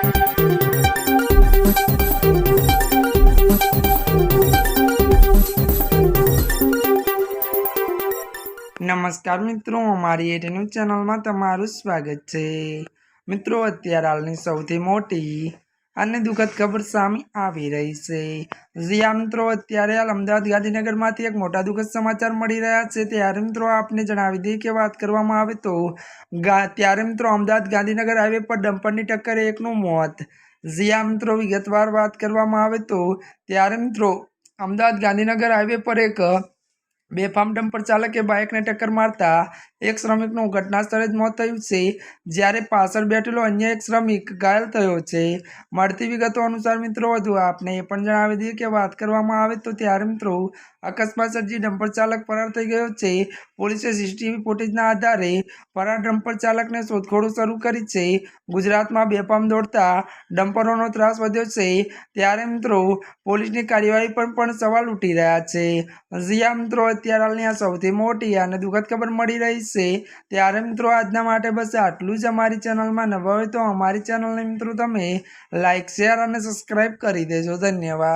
નમસ્કાર મિત્રો અમારી એટ ન્યૂઝ ચેનલમાં તમારું સ્વાગત છે. મિત્રો અત્યારે હાલની સૌથી મોટી અને દુઃખદ ખબર સામે આવી રહી છે. જ્યાં મિત્રો, અત્યારે હાલ અમદાવાદ ગાંધીનગરમાંથી એક મોટા દુઃખદ સમાચાર મળી રહ્યા છે. ત્યારે મિત્રો, આપને જણાવી દઈએ કે વાત કરવામાં આવે તો ત્યારે મિત્રો, અમદાવાદ ગાંધીનગર હાઈવે પર ડમ્પરની ટક્કરે એકનું મોત. જ્યાં મિત્રો, વિગતવાર વાત કરવામાં આવે તો, ત્યારે મિત્રો, અમદાવાદ ગાંધીનગર હાઈવે પર એક બેફામ ડમ્પર ચાલકે બાઇકને ટક્કર મારતા એક શ્રમિકનું ઘટના સ્થળે જ મોત થયું છે, જ્યારે પાછળ બેઠેલો અન્ય એક શ્રમિક ઘાયલ થયો છે. મળતી વિગતો અનુસાર મિત્રો, વધુ આપને એ પણ જણાવી દઈએ કે વાત કરવામાં આવે તો ત્યારે મિત્રો, અકસ્માત સર્જી ડમ્પર ચાલક ફરાર થઈ ગયો છે. પોલીસે સીસીટીવી ફૂટેજના આધારે ફરાર ડમ્પર ચાલકને શોધખોળ શરૂ કરી છે. ગુજરાતમાં બેફામ દોડતા ડમ્પરોનો ત્રાસ વધ્યો છે. ત્યારે મિત્રો, પોલીસની કાર્યવાહી પર પણ સવાલ ઉઠી રહ્યા છે. જ્યાં મિત્રો અત્યારે હાલની સૌથી મોટી અને દુઃખદ ખબર મળી રહી છે. ત્યારે મિત્રો, આજના માટે બસ આટલું જ અમારી ચેનલમાં નવા હોય તો અમારી ચેનલને મિત્રો તમે લાઇક શેર અને સબસ્ક્રાઈબ કરી દેજો. ધન્યવાદ.